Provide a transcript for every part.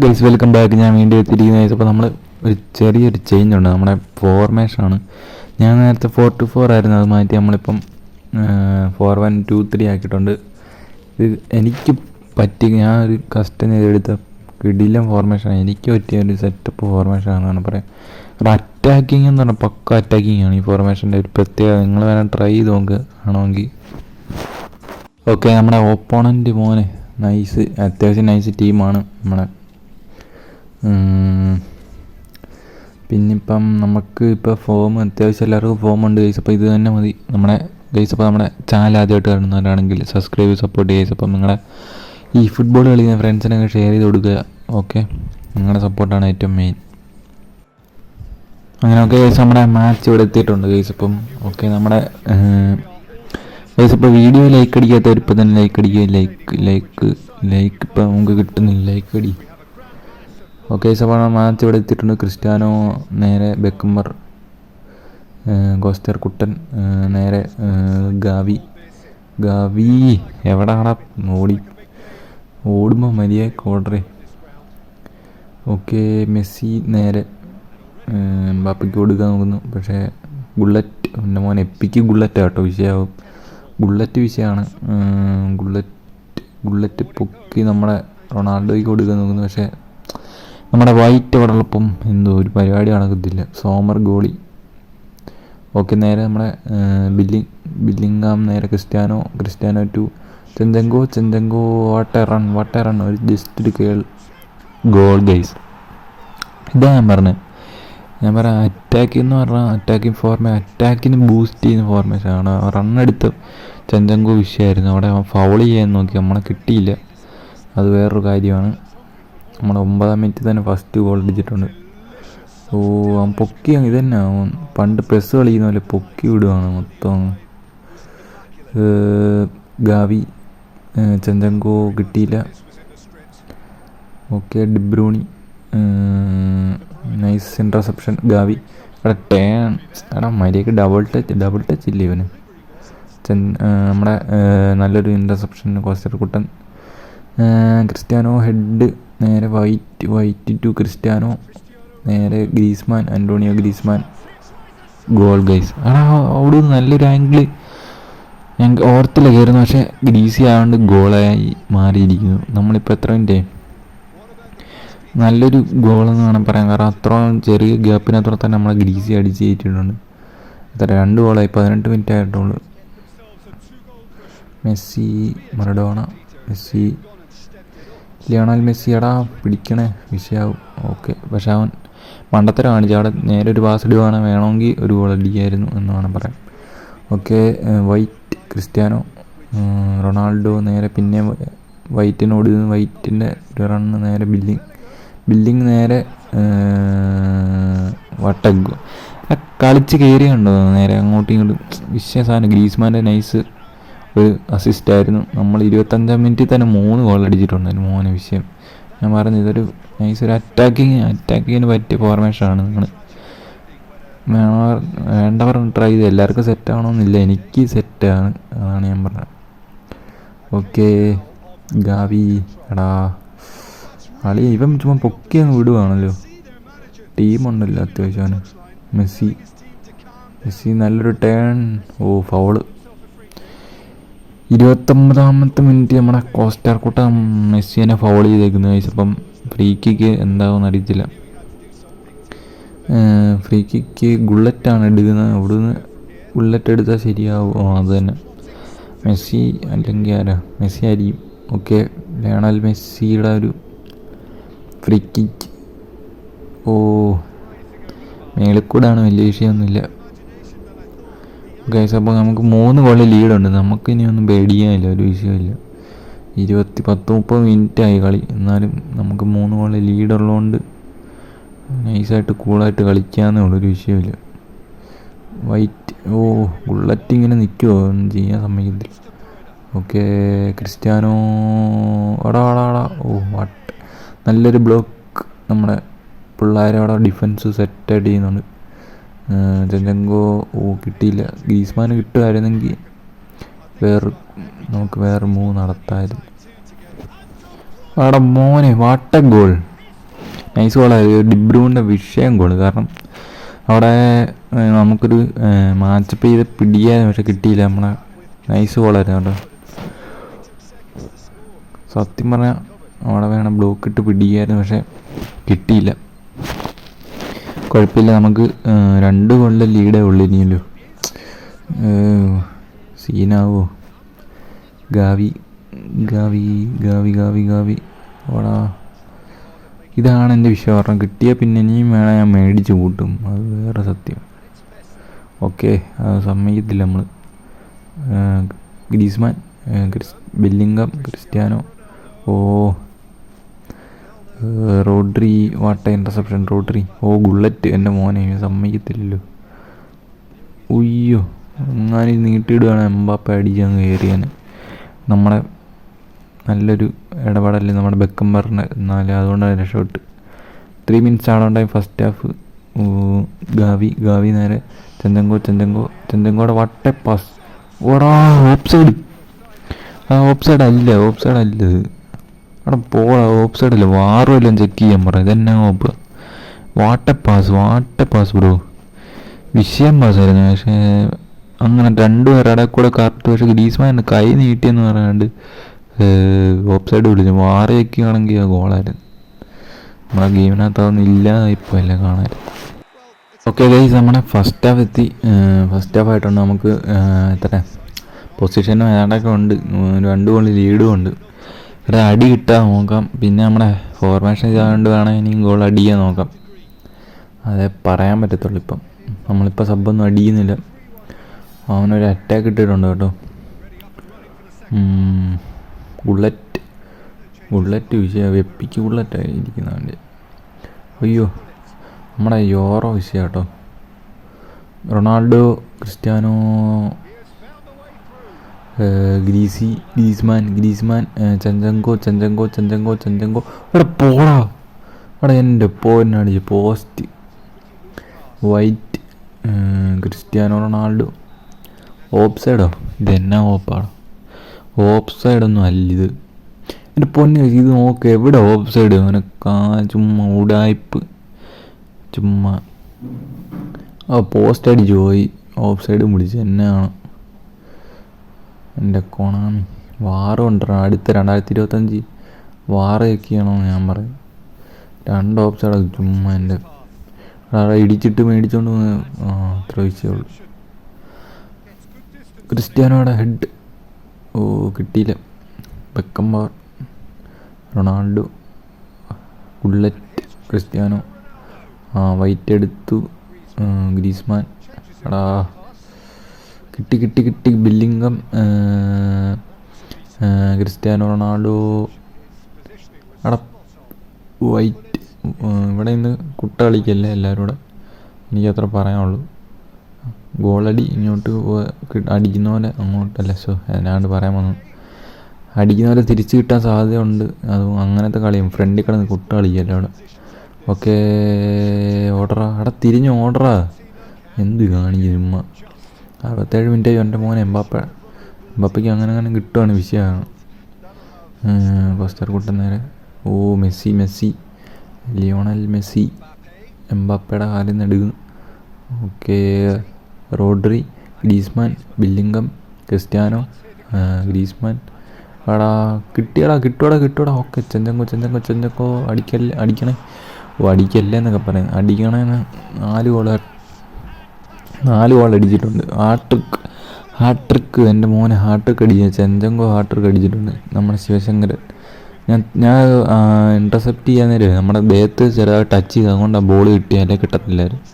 Guys welcome back ഞാൻ വീണ്ടും എത്തിയിരിക്കുന്നത് അപ്പോൾ നമ്മൾ ഒരു ചെറിയൊരു ചേഞ്ച് ഉണ്ട്. നമ്മുടെ ഫോർമേഷനാണ് ഞാൻ നേരത്തെ ഫോർ ടു ഫോർ ആയിരുന്നു. അത് മാറ്റി നമ്മളിപ്പം ഫോർ വൺ ടു ത്രീ ആക്കിയിട്ടുണ്ട്. ഇത് എനിക്ക് പറ്റി ഞാൻ ഒരു കസ്റ്റം ചെയ്തെടുത്ത കിടിലം ഫോർമേഷനാണ് എനിക്ക് പറ്റിയ ഒരു സെറ്റപ്പ് ഫോർമേഷനാണെന്നാണ് പറയാം. ഒരു അറ്റാക്കിങ് എന്ന് പറഞ്ഞാൽ പക്ക അറ്റാക്കിങ് ആണ് ഈ ഫോർമേഷന്റെ ഒരു പ്രത്യേകത. നിങ്ങൾ വേണം ട്രൈ ചെയ്ത് നോക്ക്. ആണെങ്കിൽ ഓക്കെ നമ്മുടെ ഓപ്പോണന്റ് മോനെ. നൈസ് അത്യാവശ്യം നൈസ് ടീമാണ് നമ്മുടെ. പിന്നിപ്പം നമുക്ക് ഇപ്പോൾ ഫോം അത്യാവശ്യം എല്ലാവർക്കും ഫോം ഉണ്ട് ഗൈസ് അപ്പോൾ ഇത് തന്നെ മതി. നമ്മുടെ ഗൈസ് അപ്പോൾ നമ്മുടെ ചാനൽ ആദ്യമായിട്ട് കാണുന്നവരാണെങ്കിൽ സബ്സ്ക്രൈബ് സപ്പോർട്ട് ചെയ്യുക അപ്പം നിങ്ങളെ ഈ ഫുട്ബോൾ കളിക്കുന്ന ഫ്രണ്ട്സിനൊക്കെ ഷെയർ ചെയ്ത് കൊടുക്കുക. ഓക്കെ നിങ്ങളുടെ സപ്പോർട്ടാണ് ഏറ്റവും മെയിൻ അങ്ങനെ ഓക്കെ ഗൈസ് നമ്മുടെ മാച്ച് ഇവിടെ എത്തിയിട്ടുണ്ട് ഗൈസ് അപ്പം ഓക്കെ നമ്മുടെ ഗൈസ് ഇപ്പോൾ വീഡിയോ ലൈക്ക് അടിക്കാത്തവർ ഇപ്പം തന്നെ ലൈക്ക് അടിക്കുക. ലൈക്ക് ലൈക്ക് ലൈക്ക് ഇപ്പം നമുക്ക് കിട്ടുന്നില്ല. ലൈക്ക് അടി. ഓക്കെ അപ്പോൾ മാച്ച് ഇവിടെ എത്തിയിട്ടുണ്ട്. ക്രിസ്ത്യാനോ നേരെ ബെക്കമ്പർ ഗോസ്റ്റർ കുട്ടൻ നേരെ ഗാവി. ഗാവി എവിടാടാ? ഓടി. ഓടുമ്പോൾ മര്യാദയ്ക്ക് ഓടറേ. ഓക്കെ മെസ്സി നേരെ ബാപ്പയ്ക്ക് കൊടുക്കാൻ നോക്കുന്നു. പക്ഷേ ബുള്ളറ്റ് എന്റെ മോൻ എപ്പിക്ക് ബുള്ളറ്റ് കേട്ടോ വിഷയമാവും ബുള്ളറ്റ് വിഷയമാണ് ബുള്ളറ്റ് ബുള്ളറ്റ് പൊക്കി നമ്മളെ റൊണാൾഡോയ്ക്ക് കൊടുക്കാൻ നോക്കുന്നു. പക്ഷേ നമ്മുടെ വൈറ്റ് വടളപ്പം എന്തോ ഒരു പരിപാടി നടക്കത്തില്ല. സോമർ ഗോളി. ഓക്കെ നേരെ നമ്മുടെ ബില്ലിങ് ബില്ലിങ്ങാം നേരെ ക്രിസ്ത്യാനോ ക്രിസ്ത്യാനോ ടു ചെന്തങ്കോ ചെന്തങ്കോ what a run what a run ഒരു ജസ്റ്റ് ഒരു കേൾ ഗോൾ ഗൈസ് ഇതാ ഞാൻ പറഞ്ഞത് ഞാൻ പറയാം അറ്റാക്ക് എന്ന് പറഞ്ഞാൽ അറ്റാക്കിങ് ഫോർമേ അറ്റാക്കിന് ബൂസ്റ്റ് ചെയ്യുന്ന ഫോർമേഷനാണ് റണ്ണെടുത്ത് ചെന്തെങ്കോ വിഷയമായിരുന്നു. അവിടെ ഫൗൾ ചെയ്യാൻ നോക്കി. നമ്മളെ കിട്ടിയില്ല. അത് വേറൊരു കാര്യമാണ്. നമ്മുടെ ഒമ്പതാം മിനിറ്റ് തന്നെ ഫസ്റ്റ് ഗോൾ അടിച്ചിട്ടുണ്ട്. ഓ അവൻ പൊക്കി ഇത് തന്നെ പണ്ട് പെസ് കളിക്കുന്ന പോലെ പൊക്കി വിടുവാണ് മൊത്തം ഗാവി ചെഞ്ചങ്കോ കിട്ടിയില്ല. Okay De Bruyne nice interception Gavi എടാ ടേൺ. എടാ മര്യാദയ്ക്ക് ഡബിൾ ടച്ച് ഡബിൾ ടച്ച് ഇല്ലേ ഇവന്? നമ്മുടെ നല്ലൊരു ഇന്റർസെപ്ഷൻ കോസ്റ്റർ കുട്ടൻ. ക്രിസ്ത്യാനോ ഹെഡ് നേരെ വൈറ്റ് വൈറ്റ് ടു ക്രിസ്ത്യാനോ നേരെ Griezmann Antonio Griezmann. Goal guys. ആ അവിടെ നല്ലൊരു ആംഗിൾ ഞങ്ങൾക്ക് ഓർത്തില്ല കയറുന്നു പക്ഷേ ഗ്രീസി ആയതുകൊണ്ട് ഗോളായി മാറിയിരിക്കുന്നു. നമ്മളിപ്പോൾ എത്ര മിനിറ്റ് നല്ലൊരു ഗോളെന്ന് വേണം പറയാൻ. കാരണം അത്രയും ചെറിയ ഗ്യാപ്പിനത്ര തന്നെ നമ്മളെ ഗ്രീസി അടിച്ച് കയറ്റിയിട്ടുണ്ട്. എത്ര രണ്ട് ഗോളായി പതിനെട്ട് മിനിറ്റ് ആയിട്ടുള്ളൂ. Messi Maradona Messi Lionel Messi പിടിക്കണേ വിഷയാവും. ഓക്കെ പക്ഷെ അവൻ മണ്ടത്തരം കാണിച്ചു അവിടെ നേരെ ഒരു പാസ് ഇടുവാണ് വേണമെങ്കിൽ ഒരു ഗോൾ അടിക്കായിരുന്നു എന്ന് വേണം പറയാം ഓക്കെ വൈറ്റ് ക്രിസ്ത്യാനോ റൊണാൾഡോ നേരെ പിന്നെ വൈറ്റിനോട് വൈറ്റിന്റെ ഒരു റണ്ണ് നേരെ ബില്ലിങ് ബില്ലിങ് നേരെ വട്ടഗ് കളിച്ച് കയറിയുണ്ടോ നേരെ അങ്ങോട്ടും ഇങ്ങോട്ടും. സാധനം ഗ്രീസ്മാന്റെ നൈസ് ഒരു അസിസ്റ്റായിരുന്നു നമ്മൾ ഇരുപത്തഞ്ചാം മിനിറ്റിൽ തന്നെ മൂന്ന് ഗോൾ അടിച്ചിട്ടുണ്ട് അതിന് മോനെ വിഷയം. ഞാൻ പറഞ്ഞു ഇതൊരു നൈസ് ഒരു അറ്റാക്കിങ് അറ്റാക്കിങ്ങിന് പറ്റിയ ഫോർമേഷനാണ് നിങ്ങൾ വേണവർ വേണ്ടവർ ട്രൈ ചെയ്ത് എല്ലാവർക്കും സെറ്റ് ആവണമെന്നില്ല. എനിക്ക് സെറ്റാണ് അതാണ് ഞാൻ പറഞ്ഞത്. ഓക്കെ ഗാവി എടാ. കളി ഇവൻ ചുമ്മാ പൊക്കി അങ്ങ് വിടുവാണല്ലോ. ടീമുണ്ടല്ലോ അത്യാവശ്യം. മെസ്സി. മെസ്സി നല്ലൊരു ടേൺ ഓ ഫൗൾ ഇരുപത്തൊമ്പതാമത്തെ മിനിറ്റ് നമ്മുടെ കോസ്റ്റാർ കൂട്ട മെസ്സിനെ ഫൗൾ ചെയ്തേക്കുന്നു. അപ്പം ഫ്രീ കിക്ക് എന്താവും അറിയത്തില്ല. ഫ്രീ കിക്ക് ഗുള്ളറ്റാണ് എടുക്കുന്നത്. അവിടുന്ന് ബുള്ളറ്റ് എടുത്താൽ ശരിയാവും. അത് തന്നെ. മെസ്സി അല്ലെങ്കിൽ ആരാ? മെസ്സി ആയിരിക്കും. ഓക്കെ. ലയണൽ മെസ്സിയുടെ ഒരു ഫ്രീ കിക്ക് ഓ മേളിൽ കൂടാണ് വലിയ വിഷയമൊന്നുമില്ല. ഗൈസ് അപ്പോൾ നമുക്ക് മൂന്ന് ഗോളിൽ ലീഡുണ്ട് നമുക്ക് ഇനി ഒന്നും പേടിക്കാനില്ല ഒരു വിഷയമില്ല ഇരുപത്തി പത്ത് മുപ്പത് മിനിറ്റ് ആയി കളി. എന്നാലും നമുക്ക് മൂന്ന് ഗോളിൽ ലീഡുള്ളതുകൊണ്ട് നൈസായിട്ട് കൂളായിട്ട് കളിക്കാമെന്നേ ഉള്ളൂ ഒരു വിഷയമില്ല വൈറ്റ് ഓ ബുള്ളറ്റ് ഇങ്ങനെ നിൽക്കുമോ ഒന്നും ചെയ്യാൻ സമ്മതിക്കത്തില്ല. ഓക്കെ ക്രിസ്ത്യാനോ അടാ അടാ അടാ. ഓ വാട്ട് നല്ലൊരു ബ്ലോക്ക് നമ്മുടെ പിള്ളേരെ ഡിഫൻസ് സെറ്റായിട്ട് ചെയ്യുന്നുണ്ട്. ചെഞ്ചങ്കോ ഓ കിട്ടിയില്ല. ഗ്രീസ്മാന് കിട്ടുമായിരുന്നെങ്കിൽ വേറെ നമുക്ക് വേറെ മൂ നടത്താമായിരുന്നു അവിടെ മോനെ വാട്ട ഗോൾ. നൈസ് ഗോളായിരുന്നു ഡിബ്രൂവിന്റെ വിഷയം ഗോൾ കാരണം അവിടെ നമുക്കൊരു മാച്ചപ്പ് ചെയ്ത് പിടിയായിരുന്നു പക്ഷെ കിട്ടിയില്ല. നമ്മളെ നൈസ് ഗോളായിരുന്നു കേട്ടോ. സത്യം പറഞ്ഞാൽ അവിടെ വേണം ബ്ലോക്ക് ഇട്ട് പിടിയായിരുന്നു പക്ഷെ കിട്ടിയില്ല. കുഴപ്പമില്ല. നമുക്ക് രണ്ട് ഗോളിലെ ലീഡേ ഉള്ളൂ ഇനിയല്ലോ. സീനാവോ? Gavi Gavi Gavi Gavi Gavi. ഓടാ. ഇതാണ് എന്റെ കാരണം കിട്ടിയാൽ പിന്നെ ഇനിയും വേണം ഞാൻ മേടിച്ച് കൂട്ടും. അത് വേറെ സത്യം. ഓക്കെ സമ്മതിക്കത്തില്ല നമ്മൾ Griezmann Chris Bellingham Cristiano. Oh Rodri what a interception Rodri. Oh bullet എന്റെ മോനെ സമ്മതിക്കത്തില്ലല്ലോ. ഉയ്യോ. എങ്ങാനും നീട്ടിയിടുകയാണ് എംബാപ്പ അടിച്ചങ്ങ് കയറിയാൻ നമ്മളെ നല്ലൊരു ഇടപാടല്ലേ നമ്മുടെ ബെക്കം പറഞ്ഞ എന്നാലും അതുകൊണ്ടാണ് രക്ഷപ്പെട്ട് ത്രീ മിനിറ്റ്സ് ആളുണ്ടായി ഫസ്റ്റ് ഹാഫ്. ഗാവി ഗാവി നേരെ. ചെന്തങ്കോ ചെന്തങ്കോ ചെന്തങ്കോടെ വട്ട പാസ്. ഓടാ ഓഫ് സൈഡ്. ആ ഓഫ് സൈഡ് അല്ല ഓഫ് സൈഡ് അവിടെ പോടാ ഓഫ് വാറും എല്ലാം ചെക്ക് ചെയ്യാൻ പറയാം ഇതെന്നാ ഓപ്പ്? What a pass what a pass bro വിഷയം പാസ്സായിരുന്നു പക്ഷേ അങ്ങനെ രണ്ടുപേരുടെ കൂടെ കറക്റ്റ് പക്ഷേ ഗ്രീസ്മാൻ കൈ നീട്ടിയെന്ന് പറയാണ്ട് ഓഫ് സൈഡ് വിളിച്ചു. വാറയൊക്കെ ആണെങ്കിൽ ആ ഗോളായിരുന്നു നമ്മളെ ഗെയിമിനകത്ത് അതൊന്നും ഇല്ല ഇപ്പോൾ എല്ലാം കാണാൻ. ഓക്കെ ഗൈസ് നമ്മുടെ ഫസ്റ്റ് ഹാഫ് എത്തി. ഫസ്റ്റ് ഹാഫ് ആയിട്ടുണ്ട് നമുക്ക് എത്ര പൊസിഷനും ഏതാണ്ടൊക്കെ ഉണ്ട്. രണ്ട് ഗോളിൽ ലീഡും ഉണ്ട്. ഇവിടെ അടി കിട്ടാൻ നോക്കാം. പിന്നെ നമ്മുടെ ഫോർമേഷൻ ഇതാകൊണ്ട് വേണം ഇനിയും ഗോൾ അടിയാൻ നോക്കാം. അതേ പറയാൻ പറ്റത്തുള്ളൂ ഇപ്പം. നമ്മളിപ്പോൾ സബ്ബൊന്നും അടിയുന്നില്ല അവനൊരു അറ്റാക്ക് ഇട്ടിട്ടുണ്ട് കേട്ടോ. ബുള്ളറ്റ് ബുള്ളറ്റ് വിഷയ വെപ്പിക്ക് ബുള്ളറ്റായി ഇരിക്കുന്നവന്റെ അയ്യോ നമ്മുടെ യോറോ വിഷയ കേട്ടോ. റൊണാൾഡോ ക്രിസ്ത്യാനോ ഗ്രീസി ഗ്രീസ്മാൻ ഗ്രീസ്മാൻ ചഞ്ചങ്കോ ചെഞ്ചങ്കോ ചെഞ്ചങ്കോ ചെഞ്ചങ്കോ. ഇവിടെ പോടാ. അവിടെ എന്റെ പോന്നാണ് post. White Cristiano Ronaldo. Off സൈഡോ ഇതെന്നാ ഓപ്പാണോ? ഓഫ് സൈഡൊന്നും അല്ല ഇത്. എന്റെ പൊന്നെ ഇത് നോക്ക് എവിടെ ഓഫ് സൈഡ് അവനെ കാ ചുമ്മാ ഉടായ്പ്. ചുമ്മാ. ആ പോസ്റ്റ് അടിച്ച് പോയി ഓഫ് സൈഡ് എന്നെ എന്നാണ്? എന്റെ കൊണാമി. വാറ് കൊണ്ടുവരണം. അടുത്ത രണ്ടായിരത്തി ഇരുപത്തഞ്ച് വാറ് ഞാൻ പറയും. രണ്ട് ഓപ്ഷൻ ചുമ്മാ എന്റെ അവിടെ ഇടിച്ചിട്ട് ആ അത്ര വിഷയമുള്ളൂ ക്രിസ്ത്യാനോയുടെ ഹെഡ് ഓ കിട്ടിയില്ല. ബെക്കംബാർ റൊണാൾഡോ. Bullet Cristiano. വൈറ്റ് എടുത്തു. ഗ്രീസ്മാൻ. എടാ കിട്ടി കിട്ടി കിട്ടി. Bellingham Cristiano Ronaldo. അട വൈറ്റ് ഇവിടെ ഇന്ന് കുട്ട കളിക്കല്ലേ എല്ലാവരും കൂടെ എനിക്ക് അത്ര പറയാനുള്ളൂ. ഗോളടി ഇങ്ങോട്ട് അടിക്കുന്ന പോലെ അങ്ങോട്ടല്ല. സോ ഞാണ്ട് പറയാൻ വന്നു. അടിക്കുന്ന പോലെ തിരിച്ചു കിട്ടാൻ സാധ്യതയുണ്ട്. അത് അങ്ങനത്തെ കളിയും. ഫ്രണ്ടിൽ കിടന്ന് കുട്ട കളിക്കല്ലേ അവിടെ ഓക്കെ ഓർഡറാ. അവിടെ തിരിഞ്ഞ് ഓർഡറാ. എന്ത് കാണിക്കും ഉമ്മ അറുപത്തേഴ് മിനിറ്റ് എന്റെ മോൻ എംബാപ്പ എംബാപ്പയ്ക്ക് അങ്ങനെ അങ്ങനെ കിട്ടുവാണ് വിഷയമാണ് ബസ്റ്റർ കൂട്ടം നേരെ ഓ മെസ്സി മെസ്സി. Lionel Messi. എംബാപ്പയുടെ കാലിൽ നിന്ന് എടുക്കും. Okay. Rodri Griezmann Bellingham Cristiano Griezmann. അടാ കിട്ടിയടാ കിട്ടുവാടാ കിട്ടുവാടാ. ഓക്കെ ചെഞ്ചങ്കോ ചെഞ്ചങ്കോ ചെഞ്ചക്കോ അടിക്കല്ലേ അടിക്കണേ. ഓ അടിക്കല്ലേ എന്നൊക്കെ പറയാം. അടിക്കണേന്ന് നാല് ഗോൾ നാല് ഗോൾ അടിച്ചിട്ടുണ്ട്. ഹാട്രിക്ക് ഹാട്രിക്ക് എന്റെ മോനെ ഹാട്രിക്ക് അടിച്ചു. ചെഞ്ചങ്കോ ഹാട്രിക്ക് അടിച്ചിട്ടുണ്ട്. നമ്മുടെ ശിവശങ്കരൻ. ഞാൻ ഞാൻ ഇന്റർസെപ്റ്റ് ചെയ്യാൻ നേരം നമ്മുടെ ദേഹത്ത് ചെറുതായി ടച്ച് ചെയ്ത് അതുകൊണ്ട് ആ ബോൾ കിട്ടിയാലേ കിട്ടത്തില്ലായിരുന്നു.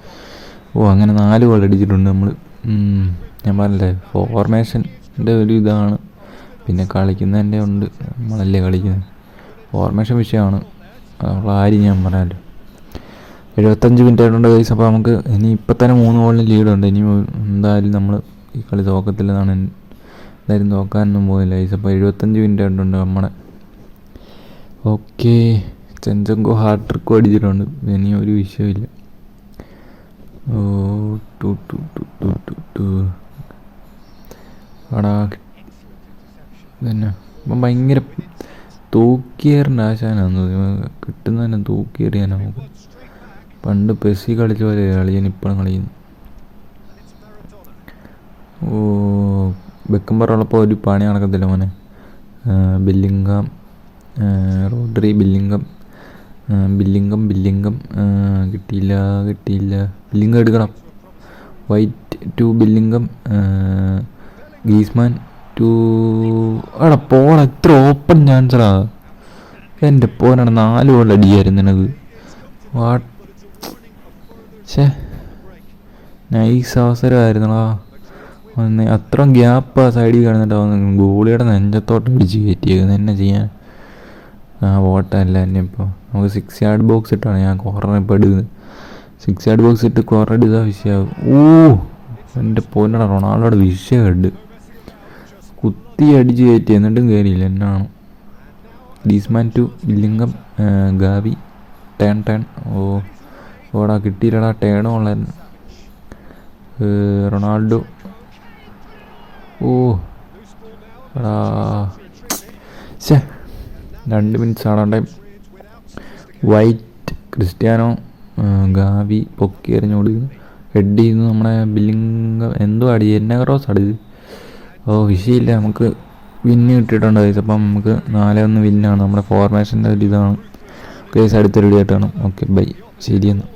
ഓ അങ്ങനെ നാല് ഗോൾ അടിച്ചിട്ടുണ്ട് നമ്മൾ ഞാൻ പറഞ്ഞില്ലേ ഫോർമേഷന്റെ ഒരു ഇതാണ്. പിന്നെ കളിക്കുന്നതിന്റെ ഉണ്ട്. നമ്മളല്ലേ കളിക്കുന്നത്. ഫോർമേഷൻ വിഷയമാണ്. അതുള്ള ആര് ഞാൻ പറയാമല്ലോ എഴുപത്തഞ്ച് മിനിറ്റ് ആയിട്ടുണ്ട് കൈസ് അപ്പോൾ നമുക്ക് ഇനി ഇപ്പം തന്നെ മൂന്ന് ഗോളിന് ലീഡുണ്ട് ഇനി എന്തായാലും നമ്മൾ ഈ കളി തോക്കത്തില്ലെന്നാണ് എന്തായാലും തോക്കാനൊന്നും പോയില്ല കൈസ് അപ്പോൾ എഴുപത്തഞ്ച് മിനിറ്റ് ആയിട്ടുണ്ട് നമ്മുടെ ഓക്കെ ചെഞ്ചങ്കോ ഹാർഡ് ട്രിക്കും അടിച്ചിട്ടുണ്ട്. ഇനി ഒരു വിഷയമില്ല ഓ to to to to to to. അടാ തന്നെ ഇപ്പം ഭയങ്കര തൂക്കിയേറിന്റെ ആശാനാന്ന് തോന്നുന്നു കിട്ടുന്ന തന്നെ തൂക്കിയേറിയാൻ നമുക്ക് പണ്ട് പെസ്സി കളിച്ച പോലെ കളിയാൻ ഇപ്പോഴും കളിക്കുന്നു. ഓ ബെക്കമ്പറുള്ളപ്പോൾ ഒരു പണി നടക്കത്തില്ല മോനെ. ബില്ലിംഗം റോഡറി ബില്ലിംഗം ബില്ലിംഗം ബില്ലിംഗം കിട്ടിയില്ല കിട്ടിയില്ല. ബില്ലിംഗം എടുക്കണം. Wide to Bellingham Griezmann to എടാ പോണ എത്ര ഓപ്പൺ ചാൻസറാ എന്റെ പോനാണ് നാല് ബോൾ അടിയായിരുന്നു വാട്ട് ഛേ നൈസ് അവസരമായിരുന്നടാ ഒന്ന് അത്ര ഗ്യാപ്പ് ആ സൈഡിൽ കിടന്നിട്ട് ഗോളിയുടെ നെഞ്ചത്തോട്ട് അടിച്ച് കയറ്റിയത് എന്നെ ചെയ്യാൻ. ആ ഓട്ടമല്ല എന്നെ ഇപ്പോൾ നമുക്ക് സിക്സ് യാർഡ് ബോക്സ് ഇട്ടാണ്. ഞാൻ കോർണർ ഇപ്പോൾ എടുക്കുന്നത് സിക്സ് യാർഡ് ബോക്സ് ഇട്ട് കോർണർ എടുത്താൽ വിഷയമാകും ഓ എന്റെ പോന്നട റൊണാൾഡോയുടെ വിഷയമുണ്ട് കുത്തി അടിച്ച് കയറ്റി. എന്നിട്ടും കയറിയില്ല എന്നാണ്. Griezmann to Bellingham Gavi turn turn oh. ഓടാ കിട്ടിയില്ലടാ ടേൺ ഉള്ളായിരുന്നു റൊണാൾഡോ. ഓ എടാ. രണ്ട് മിനിറ്റ്സ് ആടാൻ ടൈം വൈറ്റ് ക്രിസ്ത്യാനോ ഗാവി പൊക്കി എറിഞ്ഞു കൊടുക്കുന്നു ഹെഡ് ചെയ്യുന്നു നമ്മുടെ ബില്ലിംഗ് എന്തോ അടി എന്നെ ക്രോസ് അടിയത് ഓ വിഷയമില്ല നമുക്ക് വിന്ന് കിട്ടിയിട്ടുണ്ട് guys. അപ്പം നമുക്ക് നാല് ഒന്ന് വിന്നാണ് നമ്മുടെ ഫോർമേഷന്റെ ഒരു ഇതാണ്. അടുത്ത ആയിട്ട് കാണും. ഓക്കെ ബൈ ശരിയെന്ന്.